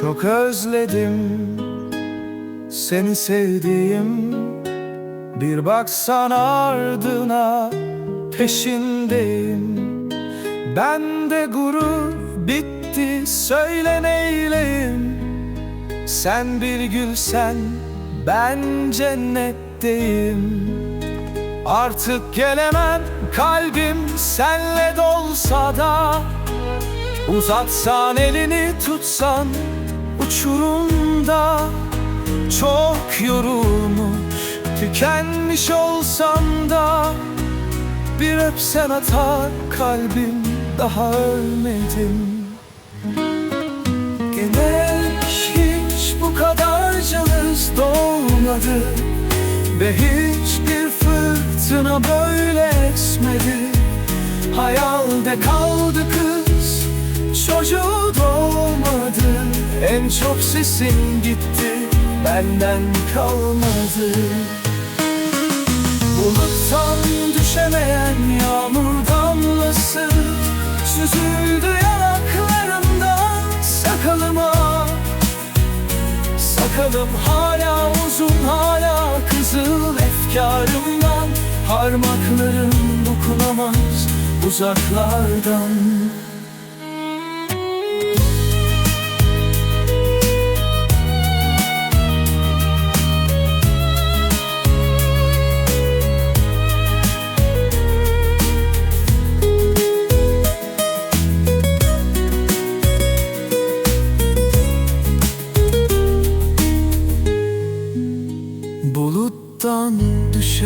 Çok özledim seni sevdiğim. Bir baksan ardına peşindeyim. Ben de gurur bitti söyle neyleyim? Sen bir gülsen ben cennetteyim. Artık gelemem kalbim senle dolsa da Uzatsan elini tutsan uçurumda Çok yorulmuş. Tükenmiş olsam da Bir öpsen atar kalbim daha ölmedim. Güneş hiç bu kadar cılız doğmadı Ve hiçbir fırtına böyle esmedi. Hayalde kaldı kız Çocuğu doğmadı En çok sesin gitti Benden kalmadı. Buluttan düşemeyen yağmur damlası Süzüldü yanaklarımdan sakalıma. Sakalım hala uzun hala kızıl efkarımdan Parmaklarım dokunamaz uzaklardan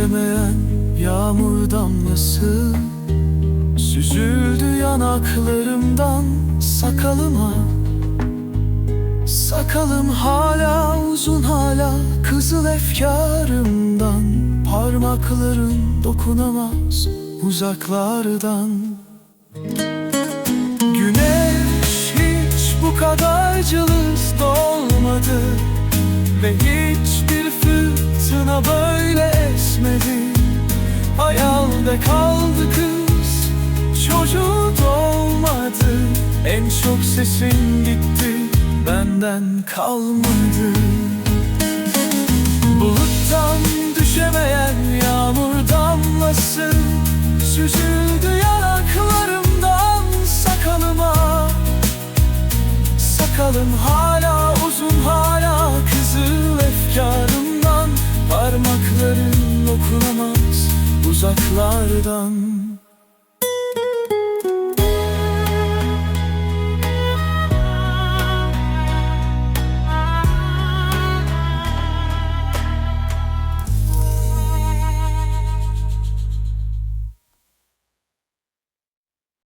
düşemeyen yağmur damlası Süzüldü yanaklarımdan sakalıma. Sakalım hala uzun hala kızıl efkarımdan. Parmakların dokunamaz uzaklardan. Güneş hiç bu kadar cılız dolmadı Ve hiçbir fırtına böyle esmedi Hayalde kaldı kız Çocuğu doğmadı En çok sesin gitti Benden kalmadı. Buluttan düşemeyen yağmur damlası Süzüldü yanaklarımdan sakalıma. Sakalım hala dokunamaz uzaklardan